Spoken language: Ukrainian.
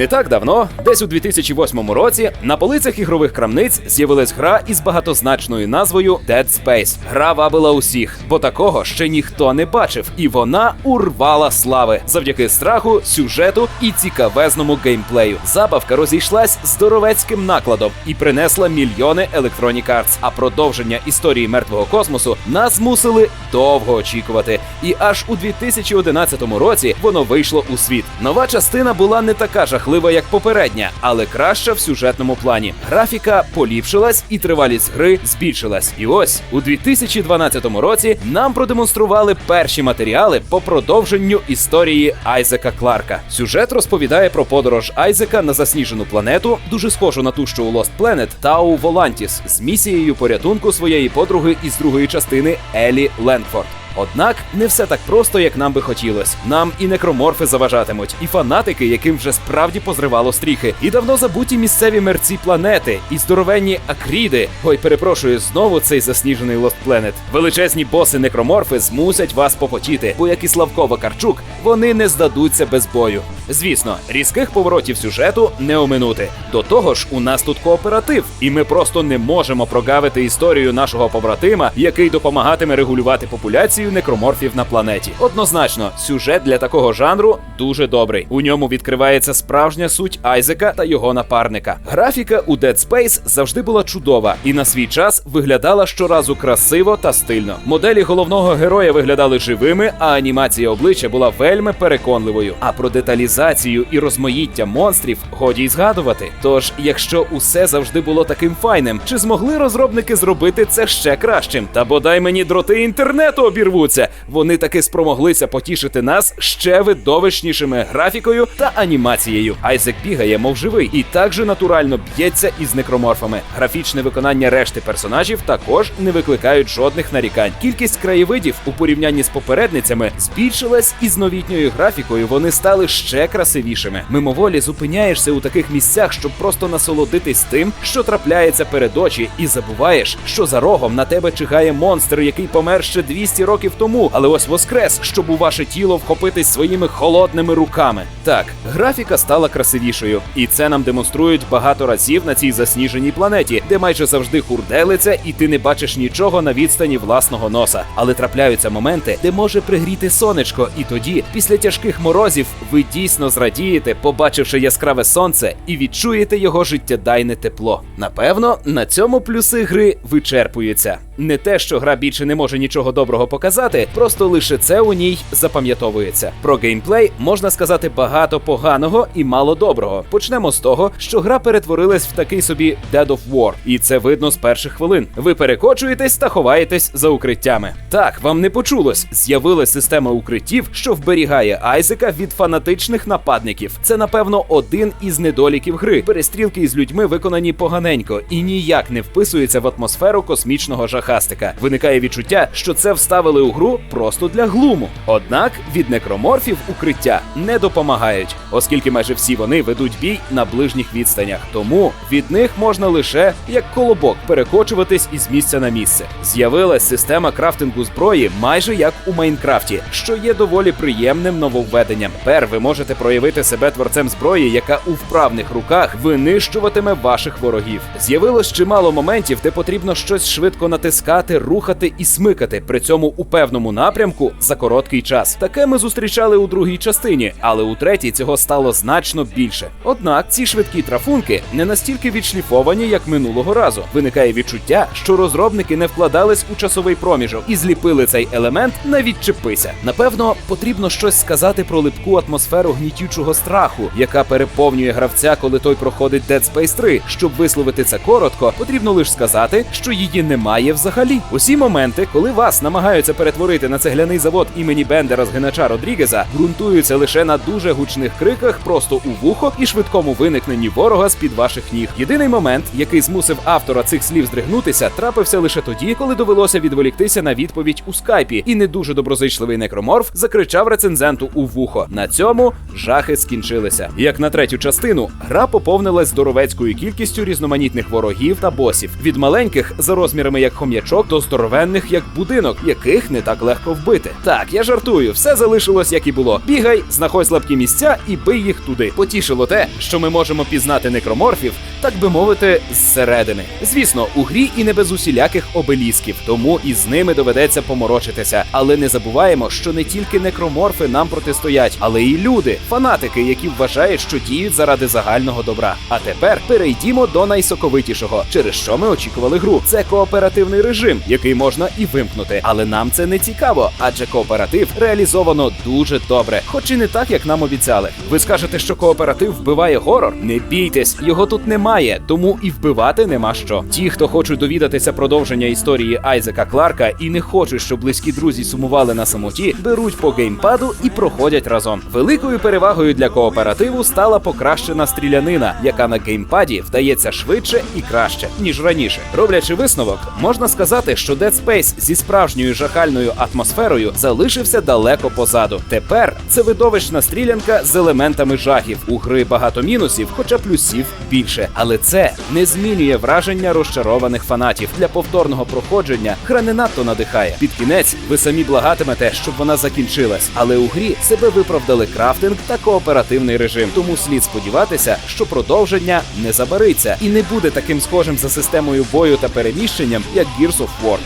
Не так давно, десь у 2008 році, на полицях ігрових крамниць з'явилась гра із багатозначною назвою Dead Space. Гра вабила усіх, бо такого ще ніхто не бачив, і вона урвала слави завдяки страху, сюжету і цікавезному геймплею. Забавка розійшлась здоровецьким накладом і принесла мільйони Electronic Arts. А продовження історії мертвого космосу нас змусили довго очікувати. І аж у 2011 році воно вийшло у світ. Нова частина була не така жахлива, як попередня, але краща в сюжетному плані. Графіка поліпшилась і тривалість гри збільшилась. І ось у 2012 році нам продемонстрували перші матеріали по продовженню історії Айзека Кларка. Сюжет розповідає про подорож Айзека на засніжену планету, дуже схожу на ту, що у Lost Planet, Тау Волантіс, з місією порятунку своєї подруги із другої частини Елі Ленфорд. Однак не все так просто, як нам би хотілось. Нам і некроморфи заважатимуть, і фанатики, яким вже справді позривало стріхи, і давно забуті місцеві мерці планети, і здоровенні акріди. Ой, перепрошую, знову цей засніжений Lost Planet. Величезні боси некроморфи змусять вас попотіти, бо як і Славко Вакарчук, вони не здадуться без бою. Звісно, різких поворотів сюжету не оминути. До того ж, у нас тут кооператив, і ми просто не можемо прогавити історію нашого побратима, який допомагатиме регулювати популяцію некроморфів на планеті. Однозначно, сюжет для такого жанру дуже добрий. У ньому відкривається справжня суть Айзека та його напарника. Графіка у Dead Space завжди була чудова і на свій час виглядала щоразу красиво та стильно. Моделі головного героя виглядали живими, а анімація обличчя була вельми переконливою. А про деталізацію і розмаїття монстрів годі й згадувати. Тож, якщо усе завжди було таким файним, чи змогли розробники зробити це ще кращим? Та бодай мені дроти інтернету обірвуться. Вони таки спромоглися потішити нас ще видовищнішими графікою та анімацією. Айзек бігає, мов живий, і так же натурально б'ється із некроморфами. Графічне виконання решти персонажів також не викликають жодних нарікань. Кількість краєвидів у порівнянні з попередницями збільшилась, і з новітньою графікою вони стали ще красивішими. Мимоволі зупиняєшся у таких місцях, щоб просто насолодитись тим, що трапляється перед очі, і забуваєш, що за рогом на тебе чигає монстр, який помер ще 200 років тому, але ось воскрес, щоб у ваше тіло вхопитись своїми холодними руками. Так, графіка стала красивішою, і це нам демонструють багато разів на цій засніженій планеті, де майже завжди хурделиться, і ти не бачиш нічого на відстані власного носа. Але трапляються моменти, де може пригріти сонечко, і тоді, після тяжких морозів, ви дійсно зрадієте, побачивши яскраве сонце, і відчуєте його життєдайне тепло. Напевно, на цьому плюси гри вичерпуються. Не те, що гра більше не може нічого доброго показати, просто лише це у ній запам'ятовується. Про геймплей можна сказати багато поганого і мало доброго. Почнемо з того, що гра перетворилась в такий собі Dead of War, і це видно з перших хвилин. Ви перекочуєтесь та ховаєтесь за укриттями. Так, вам не почулось. З'явилась система укриттів, що вберігає Айзека від фанатичних нападників. Це, напевно, один із недоліків гри. Перестрілки із людьми виконані поганенько і ніяк не вписуються в атмосферу космічного жахастика. Виникає відчуття, що це вставили у гру просто для глуму. Однак від некроморфів укриття не допомагають, оскільки майже всі вони ведуть бій на ближніх відстанях. Тому від них можна лише як колобок перекочуватись із місця на місце. З'явилась система крафтингу зброї майже як у Майнкрафті, що є доволі приємним нововведенням. Тепер ви можете проявити себе творцем зброї, яка у вправних руках винищуватиме ваших ворогів. З'явилось чимало моментів, де потрібно щось швидко натискати, рухати і смикати, при цьому у певному напрямку за короткий час. Таке ми зустрічали у другій частині, але у третій цього стало значно більше. Однак ці швидкі трафунки не настільки відшліфовані, як минулого разу. Виникає відчуття, що розробники не вкладались у часовий проміжок і зліпили цей елемент на відчепися. Напевно, потрібно щось сказати про липку атмосферу гнітючого страху, яка переповнює гравця, коли той проходить Dead Space 3. Щоб висловити це коротко, потрібно лише сказати, що її немає взагалі. Усі моменти, коли вас намагаються перетворити на цегляний завод імені Бендера згинача Родрігеза, ґрунтуються лише на дуже гучних криках просто у вухо і швидкому виникненні ворога з під ваших ніг. Єдиний момент, який змусив автора цих слів здригнутися, трапився лише тоді, коли довелося відволіктися на відповідь у скайпі, і не дуже доброзичливий некроморф закричав рецензенту у вухо. На цьому жахи скінчилися. Як на третю частину, гра поповнилась здоровецькою кількістю різноманітних ворогів та босів від маленьких за розмірами як хом'ячок до здоровенних як будинок, яких не так легко вбити. Так, я жартую, все залишилось як і було. Бігай, знаходь слабкі місця і бий їх туди. Потішило те, що ми можемо пізнати некроморфів, так би мовити, зсередини. Звісно, у грі і не без усіляких обелісків, тому і з ними доведеться поморочитися. Але не забуваємо, що не тільки некроморфи нам протистоять, але й люди, фанатики, які вважають, що діють заради загального добра. А тепер перейдімо до найсоковитішого, через що ми очікували гру. Це кооперативний режим, який можна і вимкнути. Але нам це не цікаво, адже кооператив реалізовано дуже добре, хоч і не так, як нам обіцяли. Ви скажете, що кооператив вбиває горор? Не бійтесь, його тут немає, тому і вбивати нема що. Ті, хто хочуть довідатися продовження історії Айзека Кларка і не хочуть, щоб близькі друзі сумували на самоті, беруть по геймпаду і проходять разом. Великою перевагою для кооперативу стала покращена стрілянина, яка на геймпаді вдається швидше і краще ніж раніше. Роблячи висновок, можна сказати, що Dead Space зі справжньою жахальною атмосферою залишився далеко позаду. Тепер це видовищна стрілянка з елементами жахів. У гри багато мінусів, хоча плюсів більше. Але це не змінює враження розчарованих фанатів. Для повторного проходження гра не надто надихає. Під кінець ви самі благатимете, щоб вона закінчилась. Але у грі себе виправдали крафтинг та кооперативний режим. Тому слід сподіватися, що продовження не забариться і не буде таким схожим за системою бою та переміщенням, як Gears of War.